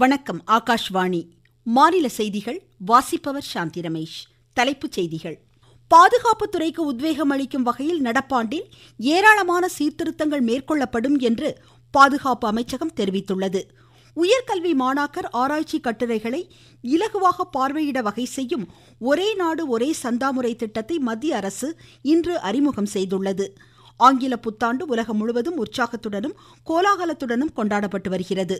வணக்கம் ஆகாஷ்வாணி. மாநில செய்திகள் வாசிப்பவர் சாந்தி ரமேஷ். தலைப்புச் செய்திகள். பாதுகாப்பு துறைக்கு உத்வேகம் அளிக்கும் வகையில் நடப்பாண்டில் ஏராளமான சீர்திருத்தங்கள் மேற்கொள்ளப்படும் என்று பாதுகாப்பு அமைச்சகம் தெரிவித்துள்ளது. உயர்கல்வி மாணாக்கர் ஆராய்ச்சி கட்டுரைகளை இலகுவாக பார்வையிட வகை செய்யும் ஒரே நாடு ஒரே சந்தாமுறை திட்டத்தை மத்திய அரசு இன்று அறிமுகம் செய்துள்ளது. ஆங்கில புத்தாண்டு உலகம் முழுவதும் உற்சாகத்துடனும் கோலாகலத்துடனும் கொண்டாடப்பட்டு வருகிறது.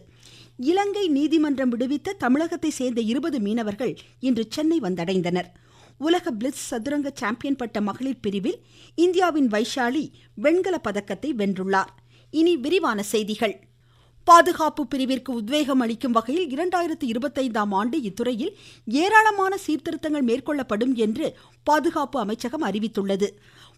இலங்கை நீதிமன்றம் விடுவித்த தமிழகத்தை சேர்ந்த இருபது மீனவர்கள் இன்று சென்னை வந்தடைந்தனர். உலக பிளிட்ஸ் சதுரங்க சாம்பியன் பட்ட மகளிர் பிரிவில் இந்தியாவின் வைஷாலி வெண்கல பதக்கத்தை வென்றுள்ளார். இனி விரிவான செய்திகள். பாதுகாப்பு பிரிவிற்கு உத்வேகம் அளிக்கும் வகையில் இரண்டாயிரத்தி இருபத்தைந்தாம் ஆண்டு இத்துறையில் ஏராளமான சீர்திருத்தங்கள் மேற்கொள்ளப்படும் என்று பாதுகாப்பு அமைச்சகம் அறிவித்துள்ளது.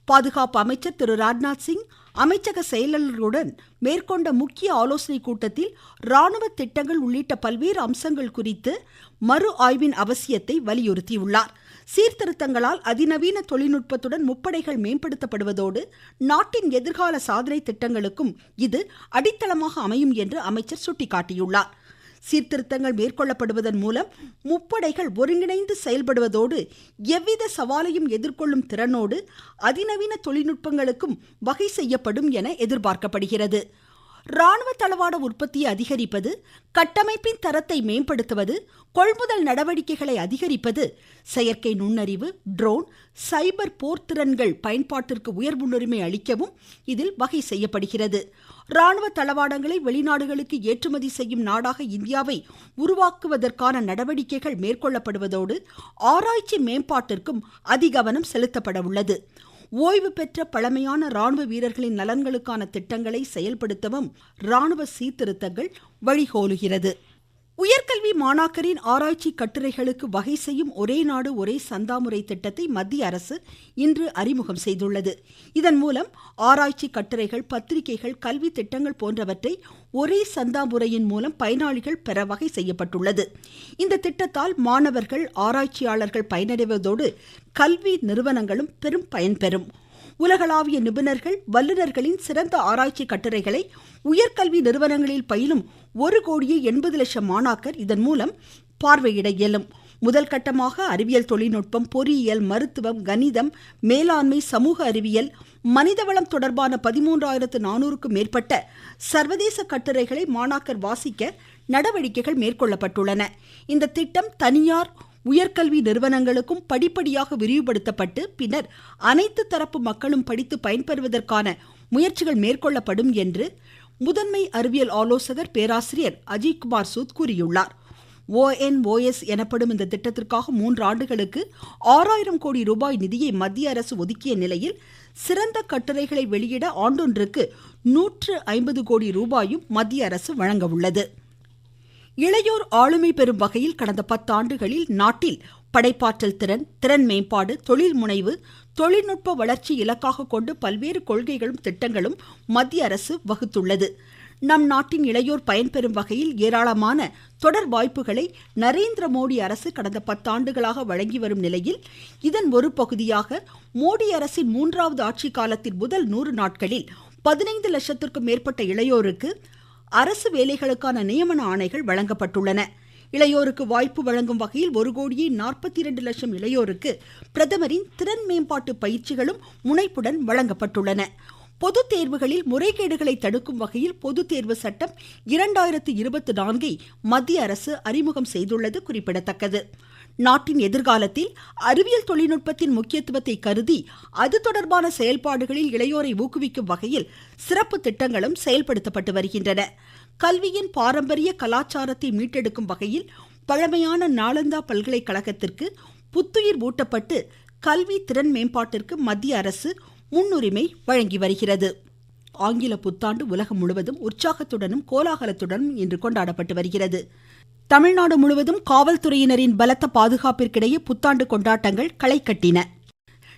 பாதுகாப்பு அமைச்சர் திரு ராஜ்நாத் சிங் அமைச்சக செயலர்களுடன் மேற்கொண்ட முக்கிய ஆலோசனை கூட்டத்தில் ராணுவ திட்டங்கள் உள்ளிட்ட பல்வேறு அம்சங்கள் குறித்து மறு ஆய்வின் அவசியத்தை வலியுறுத்தியுள்ளார். சீர்திருத்தங்களால் அதிநவீன தொழில்நுட்பத்துடன் முப்படைகள் மேம்படுத்தப்படுவதோடு நாட்டின் எதிர்கால சாதனை திட்டங்களுக்கும் இது அடித்தளமாக அமையும் என்று அமைச்சர் சுட்டிக்காட்டியுள்ளார். சீர்திருத்தங்கள் மேற்கொள்ளப்படுவதன் மூலம் முப்படைகள் ஒருங்கிணைந்து செயல்படுவதோடு எவ்வித சவாலையும் எதிர்கொள்ளும் திறனோடு அதிநவீன தொழில்நுட்பங்களுக்கும் வகை செய்யப்படும் என எதிர்பார்க்கப்படுகிறது. ராணுவ தளவாட உற்பத்தியை அதிகரிப்பது கட்டமைப்பின் தரத்தை மேம்படுத்துவது கொள்முதல் நடவடிக்கைகளை அதிகரிப்பது செயற்கை நுண்ணறிவு ட்ரோன் சைபர் போர்த்திறன்கள் பயன்பாட்டிற்கு உயர் முன்னுரிமை அளிக்கவும் இதில் வகை செய்யப்படுகிறது. ராணுவ தளவாடங்களை வெளிநாடுகளுக்கு ஏற்றுமதி செய்யும் நாடாக இந்தியாவை உருவாக்குவதற்கான நடவடிக்கைகள் மேற்கொள்ளப்படுவதோடு ஆராய்ச்சி மேம்பாட்டிற்கும் அதிகவனம் செலுத்தப்பட உள்ளது ஓய்வு பெற்ற பழமையான ராணுவ வீரர்களின் நலன்களுக்கான திட்டங்களை செயல்படுத்தவும் ராணுவ சீர்திருத்தங்கள் வழிகோலுகிறது. உயர்கல்வி மாணாக்கரின் ஆராய்ச்சி கட்டுரைகளுக்கு வகை செய்யும் ஒரே நாடு ஒரே சந்தாமுறை திட்டத்தை மத்திய அரசு இன்று அறிமுகம் செய்துள்ளது. இதன் மூலம் ஆராய்ச்சி கட்டுரைகள் பத்திரிகைகள் கல்வி திட்டங்கள் போன்றவற்றை ஒரே சந்தா முறையின் மூலம் பயனாளிகள் பெற வகை செய்யப்பட்டுள்ளது. இந்த திட்டத்தால் மாணவர்கள் ஆராய்ச்சியாளர்கள் பயனடைவதோடு கல்வி நிறுவனங்களும் பெரும் பயன்பெறும் உலகளாவிய நிபுணர்கள் வல்லுநர்களின் சிறந்த ஆராய்ச்சி கட்டுரைகளை உயர்கல்வி நிறுவனங்களில் பயிலும் ஒரு கோடியே எண்பது லட்சம் மாணாக்கர் இதன் மூலம் பார்வையிட இயலும். முதல் கட்டமாக அறிவியல் தொழில்நுட்பம் பொறியியல் மருத்துவம் கணிதம் மேலாண்மை சமூக அறிவியல் மனிதவளம் தொடர்பான பதிமூன்றாயிரத்து நானூறுக்கும் மேற்பட்ட சர்வதேச கட்டுரைகளை மாணாக்கர் வாசிக்க நடவடிக்கைகள் மேற்கொள்ளப்பட்டுள்ளன. இந்த திட்டம் தனியார் உயர்கல்வி நிறுவனங்களுக்கும் படிப்படியாக விரிவுபடுத்தப்பட்டு பின்னர் அனைத்து தரப்பு மக்களும் படித்து பயன்பெறுவதற்கான முயற்சிகள் மேற்கொள்ளப்படும் என்று முதன்மை அறிவியல் ஆலோசகர் பேராசிரியர் அஜய்குமார் சூத் கூறியுள்ளார். ஓஎன்ஓஎஸ் எனப்படும் இந்த திட்டத்திற்காக மூன்று ஆண்டுகளுக்கு ஆறாயிரம் கோடி ரூபாய் நிதியை மத்திய அரசு ஒதுக்கிய நிலையில் சிறந்த கட்டுரைகளை வெளியிட ஆண்டொன்றுக்கு நூற்று ஐம்பது கோடி ரூபாயும் மத்திய அரசு வழங்க உள்ளது. இளையோர் ஆளுமை பெறும் வகையில் கடந்த பத்தாண்டுகளில் நாட்டில் படைப்பாற்றல் திறன் திறன் மேம்பாடு தொழில் முனைவு தொழில்நுட்ப வளர்ச்சி இலக்காக கொண்டு பல்வேறு கொள்கைகளும் திட்டங்களும் மத்திய அரசு வகுத்துள்ளது. நம் நாட்டின் இளையோர் பயன்பெறும் வகையில் ஏராளமான தொடர் வாய்ப்புகளை நரேந்திர மோடி அரசு கடந்த பத்தாண்டுகளாக வழங்கி வரும் நிலையில் இதன் ஒரு பகுதியாக மோடி அரசின் மூன்றாவது ஆட்சி காலத்தின் முதல் நூறு நாட்களில் பதினைந்து லட்சத்திற்கும் மேற்பட்ட இளையோருக்கு அரசு வேலைகளுக்கான நியமன ஆணைகள் வழங்கப்பட்டுள்ளன. இளையோருக்கு வாய்ப்பு வழங்கும் வகையில் ஒரு கோடியே நாற்பத்தி இரண்டு லட்சம் இளையோருக்கு பிரதமரின் திறன் மேம்பாட்டு பயிற்சிகளும் முனைப்புடன் வழங்கப்பட்டுள்ளன. பொது தேர்வுகளில் முறைகேடுகளை தடுக்கும் வகையில் பொது தேர்வு சட்டம் இரண்டாயிரத்து இருபத்தி நான்கை மத்திய அரசு அறிமுகம் செய்துள்ளது குறிப்பிடத்தக்கது. நாட்டின் எதிர்காலத்தில் அறிவியல் தொழில்நுட்பத்தின் முக்கியத்துவத்தை கருதி அது தொடர்பான செயல்பாடுகளில் இளையோரை ஊக்குவிக்கும் வகையில் சிறப்பு திட்டங்களும் செயல்படுத்தப்பட்டு வருகின்றன. கல்வியின் பாரம்பரிய கலாச்சாரத்தை மீட்டெடுக்கும் வகையில் பழமையான நாளந்தா பல்கலைக்கழகத்திற்கு புத்துயிர் ஊட்டப்பட்டு கல்வி திறன் மேம்பாட்டிற்கு மத்திய அரசு முன்னுரிமை வழங்கி வருகிறது. ஆங்கில புத்தாண்டு உலகம் முழுவதும் உற்சாகத்துடனும் கோலாகலத்துடனும் இன்று கொண்டாடப்பட்டு வருகிறது. தமிழ்நாடு முழுவதும் காவல்துறையினரின் பலத்த பாதுகாப்பிற்கிடையே புத்தாண்டு கொண்டாட்டங்கள் களை கட்டின.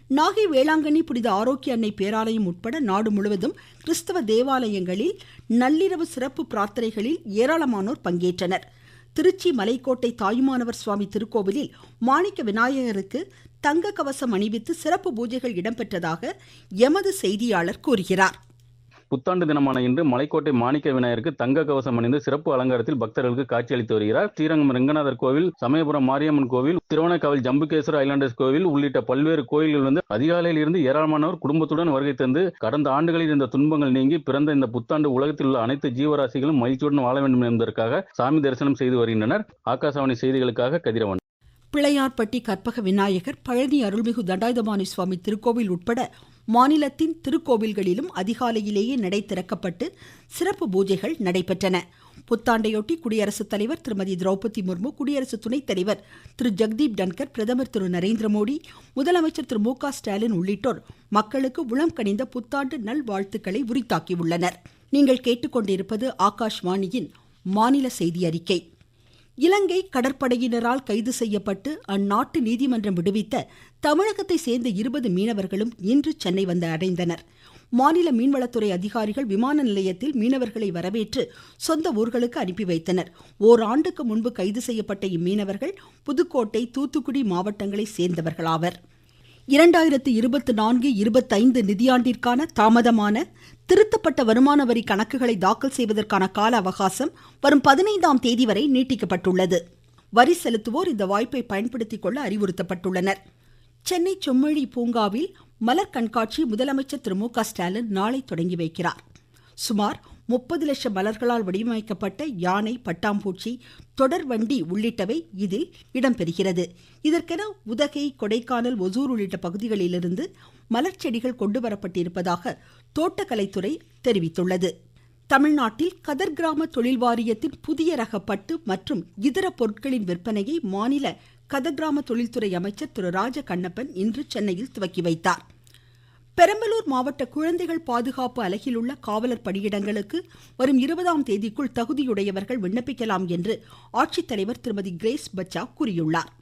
நாகை வேளாங்கண்ணி புனித ஆரோக்கிய அன்னை பேராலயம் உட்பட நாடு முழுவதும் கிறிஸ்தவ தேவாலயங்களில் நள்ளிரவு சிறப்பு பிரார்த்தனைகளில் ஏராளமானோர் பங்கேற்றனர். திருச்சி மலைக்கோட்டை தாயுமானவர் சுவாமி திருக்கோவிலில் மாணிக்க விநாயகருக்கு தங்க கவசம் அணிவித்து சிறப்பு பூஜைகள் இடம்பெற்றதாக எமது செய்தியாளர் கூறுகிறார். புத்தாண்டு தினமான இன்று மலைக்கோட்டை மாணிக்க விநாயகருக்கு தங்க கவசம் அணிந்து சிறப்பு அலங்காரத்தில் பக்தர்களுக்கு காட்சியளித்து வருகிறார். ஸ்ரீரங்கம் ரெங்கநாதர் கோவில் சமயபுரம் மாரியம்மன் கோவில் திருவண்ணாக்காவில் ஜம்புகேஸ்வர ஐலாண்டர்ஸ் கோவில் உள்ளிட்ட பல்வேறு கோயில்கள் வந்து அதிகாலையில் இருந்து ஏராளமானோர் குடும்பத்துடன் வருகை தந்து கடந்த ஆண்டுகளில் இருந்த துன்பங்கள் நீங்கி பிறந்த இந்த புத்தாண்டு உலகத்தில் உள்ள அனைத்து ஜீவராசிகளும் மகிழ்ச்சியுடன் வாழ வேண்டும் என்பதற்காக சாமி தரிசனம் செய்து வருகின்றனர். ஆகாசவாணி செய்திகளுக்காக கதிரவன். பிள்ளையார்பட்டி கற்பக விநாயகர் பழனி அருள்மிகு தண்டாயுதபாணி சுவாமி திருக்கோவில் உட்பட மாநிலத்தின் திருக்கோவில்களிலும் அதிகாலையிலேயே நடை திறக்கப்பட்டு சிறப்பு பூஜைகள் நடைபெற்றன. புத்தாண்டையொட்டி குடியரசுத் தலைவர் திருமதி திரௌபதி முர்மு குடியரசு துணைத் தலைவர் திரு ஜெக்தீப் டன்கர் பிரதமர் திரு நரேந்திர மோடி முதலமைச்சர் திரு மு க ஸ்டாலின் உள்ளிட்டோர் மக்களுக்கு உளம் கனிந்த புத்தாண்டு நல்வாழ்த்துக்களை உரித்தாக்கியுள்ளனர். நீங்கள் கேட்டுக்கொண்டிருப்பது ஆகாஷ்வாணியின் மாநில செய்தி அறிக்கை. இலங்கை கடற்படையினரால் கைது செய்யப்பட்டு அந்நாட்டு நீதிமன்றம் விடுவித்த தமிழகத்தை சேர்ந்த இருபது மீனவர்களும் இன்று சென்னை வந்து அடைந்தனர். மாநில மீன்வளத்துறை அதிகாரிகள் விமான நிலையத்தில் மீனவர்களை வரவேற்று சொந்த ஊர்களுக்கு அனுப்பி வைத்தனர். ஓராண்டுக்கு முன்பு கைது செய்யப்பட்ட இம்மீனவர்கள் புதுக்கோட்டை தூத்துக்குடி மாவட்டங்களை சேர்ந்தவர்களாவர். இரண்டாயிரத்து இருபத்தி நான்கு இருபத்தைந்து நிதியாண்டிற்கான தாமதமான திருத்தப்பட்ட வருமான வரி கணக்குகளை தாக்கல் செய்வதற்கான கால அவகாசம் வரும் பதினைந்தாம் தேதி வரை நீட்டிக்கப்பட்டுள்ளது. வரி செலுத்துவோர் இந்த வாய்ப்பை பயன்படுத்திக் கொள்ள அறிவுறுத்தப்பட்டுள்ளனர். சென்னை செம்மொழி பூங்காவில் மலர் கண்காட்சி முதலமைச்சர் திரு மு க ஸ்டாலின் நாளை தொடங்கி வைக்கிறார். சுமார் முப்பது லட்சம் மலர்களால் வடிவமைக்கப்பட்ட யானை பட்டாம்பூச்சி தொடர் வண்டி உள்ளிட்டவை இதில் இடம்பெறுகிறது. இதற்கென உதகை கொடைக்கானல் ஒசூர் உள்ளிட்ட பகுதிகளிலிருந்து மலர் செடிகள் கொண்டு வரப்பட்டிருப்பதாக தோட்டக்கலைத்துறை தெரிவித்துள்ளது. தமிழ்நாட்டில் கதர் கிராம தொழில் வாரியத்தின் புதிய ரக பட்டு மற்றும் இதர பொருட்களின் விற்பனையை மாநில கதர் கிராம தொழில்துறை அமைச்சர் திரு. ராஜ கண்ணப்பன் இன்று சென்னையில் துவக்கி வைத்தார். பெரம்பலூர் மாவட்ட குழந்தைகள் பாதுகாப்பு அலகில் உள்ள காவலர் பணியிடங்களுக்கு வரும் இருபதாம் தேதிக்குள் தகுதியுடையவர்கள் விண்ணப்பிக்கலாம் என்று ஆட்சித்தலைவர் திருமதி கிரேஸ் பச்சா கூறியுள்ளார்.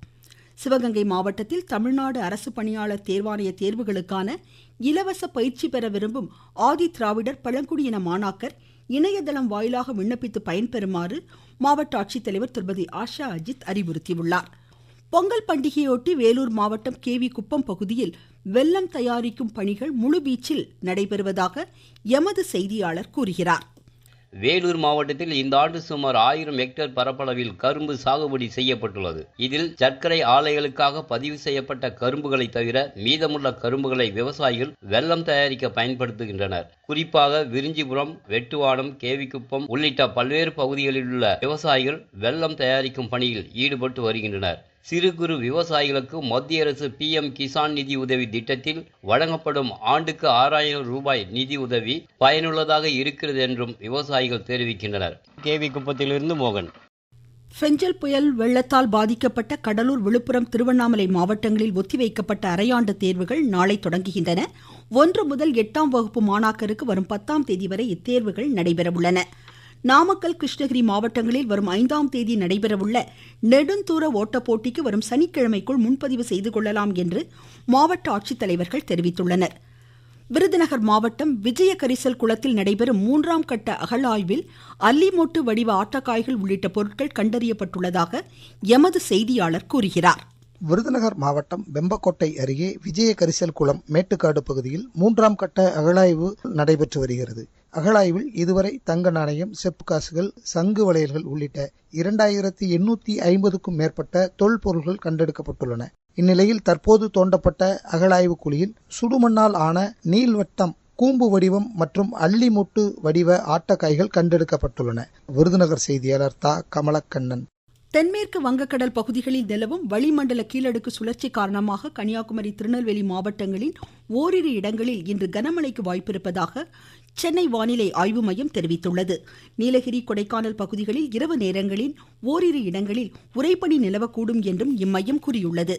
சிவகங்கை மாவட்டத்தில் தமிழ்நாடு அரசு பணியாளர் தேர்வாணைய தேர்வுகளுக்கான இலவச பயிற்சி பெற விரும்பும் ஆதி திராவிடர் பழங்குடியின மாணாக்கர் இணையதளம் வாயிலாக விண்ணப்பித்து பயன்பெறுமாறு மாவட்ட ஆட்சித்தலைவர் திருமதி ஆஷா அஜித் அறிவுறுத்தியுள்ளார். பொங்கல் பண்டிகையொட்டி வேலூர் மாவட்டம் கேவி குப்பம் பகுதியில் வெல்லம் தயாரிக்கும் பணிகள் முழுவீச்சில் நடைபெறுவதாக எமது செய்தியாளர் கூறுகிறார். வேலூர் மாவட்டத்தில் இந்த ஆண்டு சுமார் ஆயிரம் ஹெக்டேர் பரப்பளவில் கரும்பு சாகுபடி செய்யப்பட்டுள்ளது. இதில் சர்க்கரை ஆலைகளுக்காக பதிவு செய்யப்பட்ட கரும்புகளை தவிர மீதமுள்ள கரும்புகளை விவசாயிகள் வெல்லம் தயாரிக்க பயன்படுத்துகின்றனர். குறிப்பாக விரிஞ்சிபுரம் வெட்டுவாடம் கேவிக்குப்பம் உள்ளிட்ட பல்வேறு பகுதிகளில் உள்ள விவசாயிகள் வெல்லம் தயாரிக்கும் பணியில் ஈடுபட்டு வருகின்றனர். சிறு குறு விவசாயிகளுக்கு மத்திய அரசு பிஎம் கிசான் நிதி உதவி திட்டத்தில் வழங்கப்படும் ஆண்டுக்கு ஆறாயிரம் ரூபாய் நிதி உதவி பயனுள்ளதாக இருக்கிறது என்றும் விவசாயிகள் தெரிவிக்கின்றனர். கேவி குப்பத்திலிருந்து மோகன். ஃப்ரெஞ்சல் புயல் வெள்ளத்தால் பாதிக்கப்பட்ட கடலூர் விழுப்புரம் திருவண்ணாமலை மாவட்டங்களில் ஒத்திவைக்கப்பட்ட அரையாண்டு தேர்வுகள் நாளை தொடங்குகின்றன. ஒன்று முதல் எட்டாம் வகுப்பு மாணாக்கருக்கு வரும் பத்தாம் தேதி வரை இத்தேர்வுகள் நடைபெறவுள்ளன. நாமக்கல் கிருஷ்ணகிரி மாவட்டங்களில் வரும் ஐந்தாம் தேதி நடைபெறவுள்ள நெடுந்தூர ஓட்டப் போட்டிக்கு வரும் சனிக்கிழமைக்குள் முன்பதிவு செய்து கொள்ளலாம் என்று மாவட்ட ஆட்சித்தலைவர்கள் தெரிவித்துள்ளனர். விருதுநகர் மாவட்டம் விஜய கரிசல் குளத்தில் நடைபெறும் மூன்றாம் கட்ட அகழாய்வில் அல்லிமொட்டு வடிவ ஆட்டக்காய்கள் உள்ளிட்ட பொருட்கள் கண்டறியப்பட்டுள்ளதாக எமது செய்தியாளர் கூறுகிறார். விருதுநகர் மாவட்டம் வெம்பக்கோட்டை அருகே விஜய கரிசல் குளம் மேட்டுக்காடு பகுதியில் மூன்றாம் கட்ட அகழாய்வு நடைபெற்று வருகிறது. அகழாய்வில் இதுவரை தங்க நாணயம் செப்பு காசுகள் சங்கு வளையல்கள் உள்ளிட்ட இரண்டாயிரத்தி எண்ணூத்தி ஐம்பதுக்கும் மேற்பட்ட தொல்பொருள்கள் கண்டெடுக்கப்பட்டுள்ளன. இந்நிலையில் தற்போது தோண்டப்பட்ட அகழாய்வு குழியில் சுடுமண்ணால் ஆன நீள்வட்டம் கூம்பு வடிவம் மற்றும் அள்ளிமுட்டு வடிவ ஆட்டக்காய்கள் கண்டெடுக்கப்பட்டுள்ளன. விருதுநகர் செய்தியாளர் தா. கமலக்கண்ணன். தென்மேற்கு வங்கக்கடல் பகுதிகளில் நிலவும் வளிமண்டல கீழடுக்கு சுழற்சி காரணமாக கன்னியாகுமரி திருநெல்வேலி மாவட்டங்களின் ஓரிரு இடங்களில் இன்று கனமழைக்கு வாய்ப்பிருப்பதாக சென்னை வானிலை ஆய்வு மையம் தெரிவித்துள்ளது. நீலகிரி கொடைக்கானல் பகுதிகளில் இரவு நேரங்களில் ஓரிரு இடங்களில் உறைபனி நிலவக்கூடும் என்றும் இம்மையம் கூறியுள்ளது.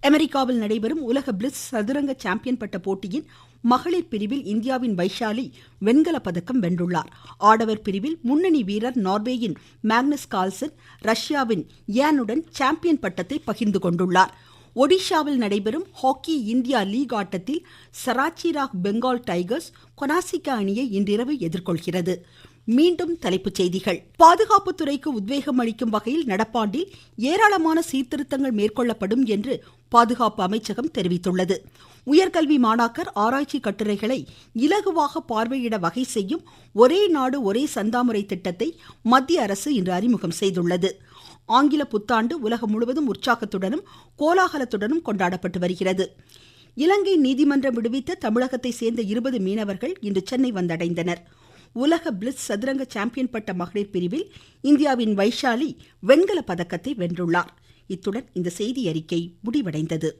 அமெரிக்காவில் நடைபெறும் உலக பிளிஸ் சதுரங்க சாம்பியன் பட்ட போட்டியின் மகளிர் பிரிவில் இந்தியாவின் வைஷாலி வெண்கல பதக்கம் வென்றுள்ளார். ஆடவர் பிரிவில் முன்னணி வீரர் நார்வேயின் மேக்னஸ் கால்சன் ரஷ்யாவின் யானுடன் சாம்பியன் பட்டத்தை பகிர்ந்து கொண்டுள்ளார். ஒடிஷாவில் நடைபெறும் ஹாக்கி இந்தியா லீக் ஆட்டத்தில் சராச்சிராக் பெங்கால் டைகர்ஸ் கொனாசிகா அணியை இன்றிரவு எதிர்கொள்கிறது. மீண்டும் தலைப்புச் செய்திகள். பாதுகாப்புத்துறைக்கு உத்வேகம் அளிக்கும் வகையில் நடப்பாண்டில் ஏராளமான சீர்திருத்தங்கள் மேற்கொள்ளப்படும் என்று பாதுகாப்பு அமைச்சகம் தெரிவித்துள்ளது. உயர்கல்வி மாணாக்கர் ஆராய்ச்சி கட்டுரைகளை இலகுவாக பார்வையிட வகை செய்யும் ஒரே நாடு ஒரே சந்தாமுறை திட்டத்தை மத்திய அரசு இன்று அறிமுகம் செய்துள்ளது. ஆங்கில புத்தாண்டு உலகம் முழுவதும் உற்சாகத்துடனும் கோலாகலத்துடனும் கொண்டாடப்பட்டு வருகிறது. இலங்கை நீதிமன்றம் விடுவித்த தமிழகத்தை சேர்ந்த இருபது மீனவர்கள் இன்று சென்னை வந்தடைந்தனர். உலக பிளிட்ஸ் சதுரங்க சாம்பியன் பட்ட மகளிர் பிரிவில் இந்தியாவின் வைஷாலி வெண்கல பதக்கத்தை வென்றுள்ளார். இத்துடன் இந்த செய்தி அறிக்கை முடிவடைந்தது.